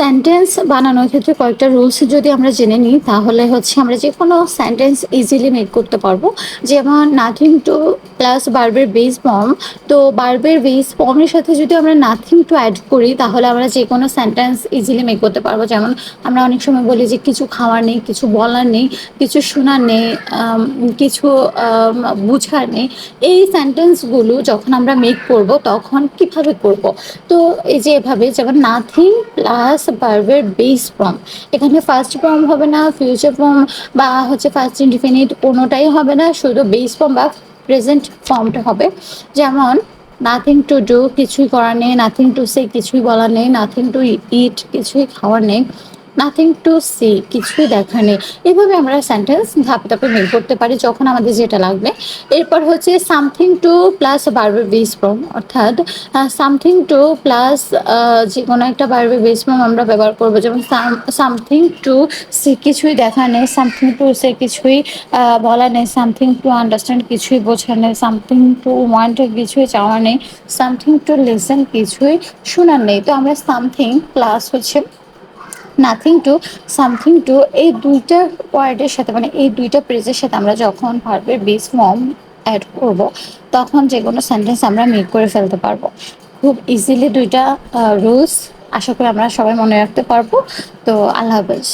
Sentence বানানোর ক্ষেত্রে কয়েকটা রুলস যদি আমরা জেনে নিই, তাহলে হচ্ছে আমরা যে কোনো সেন্টেন্স ইজিলি মেক করতে পারব। যেমন নাথিং টু প্লাস বার্বের বেস ফর্ম তো বার্বের বেস ফর্মের সাথে যদি আমরা নাথিং টু অ্যাড করি, তাহলে আমরা যে কোনো সেন্টেন্স ইজিলি মেক করতে পারব। যেমন আমরা অনেক সময় বলি যে কিছু খাওয়ার নেই, কিছু বলার নেই, কিছু শোনার নেই কিছু বুঝার নেই। এই সেন্টেন্সগুলো যখন আমরা মেক করব, তখন কীভাবে করব? তো এই যে এভাবে, যেমন নাথিং প্লাস ভার্বের বেস ফর্ম এখানে ফার্স্ট ফর্ম হবে না ফিউচার ফর্ম বা হচ্ছে ফার্স্ট ইনডিফিনিট কোনোটাই হবে না, শুধু বেস ফর্ম বা প্রেজেন্ট ফর্মটা হবে। যেমন নাথিং টু ডু কিছুই করা নেই নাথিং টু সে কিছুই বলার নেই নাথিং টু ইট কিছুই খাওয়া নেই। নাথিং টু সি কিছুই দেখার নেই। এভাবে আমরা সেন্টেন্স ধাপে ধাপে মেল করতে পারি যখন আমাদের যেটা লাগবে। এরপর হচ্ছে সামথিং টু প্লাস বার্বের বেস ফর্ম অর্থাৎ সামথিং টু প্লাস যে কোনো একটা বার্বের বেস ফর্ম আমরা ব্যবহার করব। যেমন সামথিং টু সি কিছুই দেখা নেই সামথিং টু সে কিছুই বলা নেই সামথিং টু আন্ডারস্ট্যান্ড কিছুই বোঝা নেই সামথিং টু ওয়ান্ট কিছুই চাওয়া নেই সামথিং টু লিসেন কিছুই শোনার নেই। তো আমরা সামথিং প্লাস হচ্ছে নাথিং টু সামথিং টু এই দুইটা ওয়ার্ডের সাথে মানে এই দুইটা প্রেজের সাথে আমরা যখন ভার্বের বেস ফর্ম অ্যাড করব, তখন যে কোনো সেন্টেন্স আমরা মেক করে ফেলতে পারব। খুব ইজিলি দুইটা রুলস আশা করি আমরা সবাই মনে রাখতে পারব। তো আল্লাহ হাফেজ।